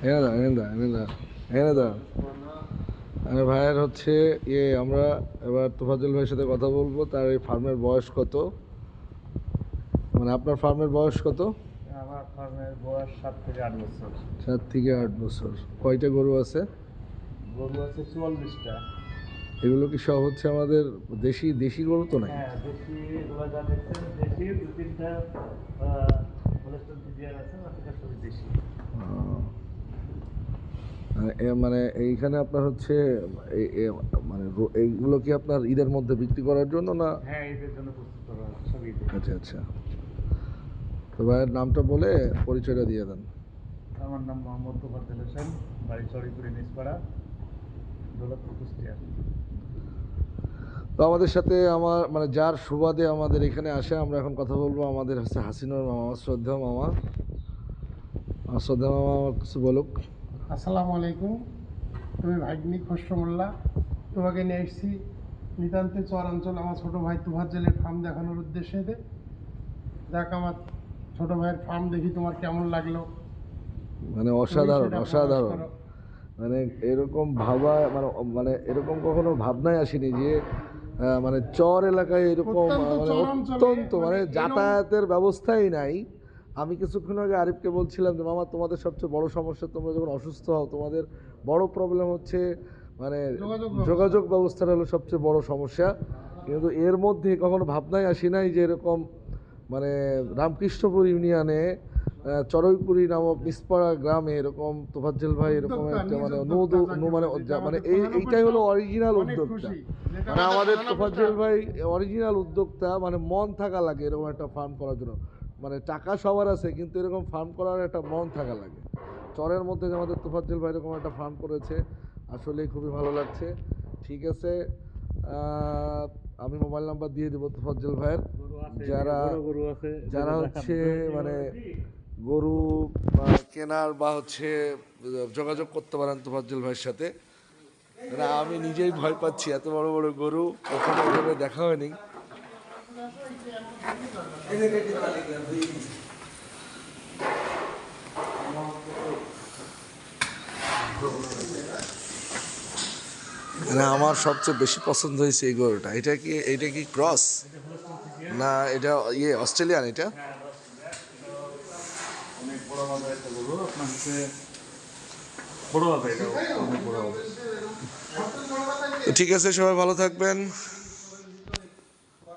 এনে দাও এনে দাও এনে দাও এনে দাও আরে ভাইয়ের হচ্ছে ইয়ে আমরা এবার তোফাজুল ভাইয়ের সাথে কথা বলব। তার এই ফার্মের বয়স কত? মানে আপনার ফার্মের বয়স কত? আমার ফার্মের বয়স সাত থেকে আট বছর। সাত থেকে আট বছর। কয়টা গরু আছে? গরু আছে চুয়াল্লিশটা। এগুলো কি সব হচ্ছে আমাদের দেশি দেশি গরু তো নাই হ্যাঁ দেশি এগুলো যা দেখছেন দেশি দু তিনটা হোলেস্টন ফিজিয়ার আছে বাকিটা সবই দেশি আহ, মানে এ- মানে এইখানে আপনার হচ্ছে মানে এইগুলো কি আপনার ঈদের মধ্যে বিক্রি করার জন্য না? হ্যাঁ এদের জন্য। আচ্ছা আচ্ছা। তো ভাইয়ের নামটা বলে পরিচয়টা দিয়ে দেন। আমার নাম মোহাম্মদ তোফাজ্জল হোসেন বাড়ি চড়িপুরি নিচপাড়া দৌলতপুর কুষ্টিয়া। তো আমাদের সাথে আমার মানে যার সুবাদে আমাদের এখানে আসে আমরা এখন কথা বলব আমাদের হচ্ছে হাসিনুর মামা শ্রদ্ধা মামা। শ্রদ্ধা মামা আমার কিছু বলুক। আসসালামু আলাইকুম। তুমি ভাগ্নি খসরমোল্লা। তোমাকে নিয়ে এসেছি নিতান্তে চরাঞ্চল আমার ছোট ভাই তুভাজ্জেলের ফার্ম দেখানোর উদ্দেশ্যে। দে দেখ আমার ছোটো ভাইয়ের ফার্ম দেখি তোমার কেমন লাগল। মানে অসাধারণ অসাধারণ। মানে এরকম ভাবা মানে মানে এরকম কখনো ভাবনাই আসেনি যে মানে চর এলাকায় এরকম অত্যন্ত মানে অত্যন্ত মানে মানে যাতায়াতের ব্যবস্থাই নাই। আমি কিছুক্ষণ আগে আরিফকে বলছিলাম যে মামা তোমাদের সবচেয়ে বড় সমস্যা তোমরা যখন অসুস্থ হও তোমাদের বড় প্রবলেম হচ্ছে মানে যোগাযোগ ব্যবস্থা। ব্যবস্থাটা হলো সবচেয়ে বড় সমস্যা। কিন্তু এর মধ্যে কখনো ভাবনাই আসি নাই যে এরকম মানে রামকৃষ্ণপুর ইউনিয়নে চড়ইপুরি নামক নিসপাড়া গ্রামে এরকম তোফাজ্জেল ভাই এরকম একটা মানে মানে মানে এই এইটাই হলো অরিজিনাল উদ্যোক্তা। মানে আমাদের তোফাজ্জেল ভাই অরিজিনাল উদ্যোক্তা মানে মন থাকা লাগে এরকম একটা ফার্ম করার জন্য। মানে টাকা সবার আছে কিন্তু এরকম ফার্ম করার একটা মন থাকা লাগে। চরের মধ্যে যে আমাদের তোফাজ্জেল ভাই এরকম একটা ফার্ম করেছে আসলেই খুবই ভালো লাগছে। ঠিক আছে আমি মোবাইল নাম্বার দিয়ে দেবো তোফাজ্জেল ভাইয়ের। যারা যারা হচ্ছে মানে গরু কেনার বা হচ্ছে যোগাযোগ করতে পারেন তোফাজ্জল ভাইয়ের সাথে। না আমি নিজেই ভয় পাচ্ছি এত বড় বড় গরু কখনো দেখা হয়নি। মানে আমার সবচেয়ে বেশি পছন্দ হয়েছে এই গরুটা। এটা কি এটা কি ক্রস? না এটা ইয়ে অস্ট্রেলিয়ান এটা? অনেক বড় মাপের একটা গরু আপনার হচ্ছে বড় হবে এটা অনেক বড় হবে ঠিক আছে সবাই ভালো থাকবেন।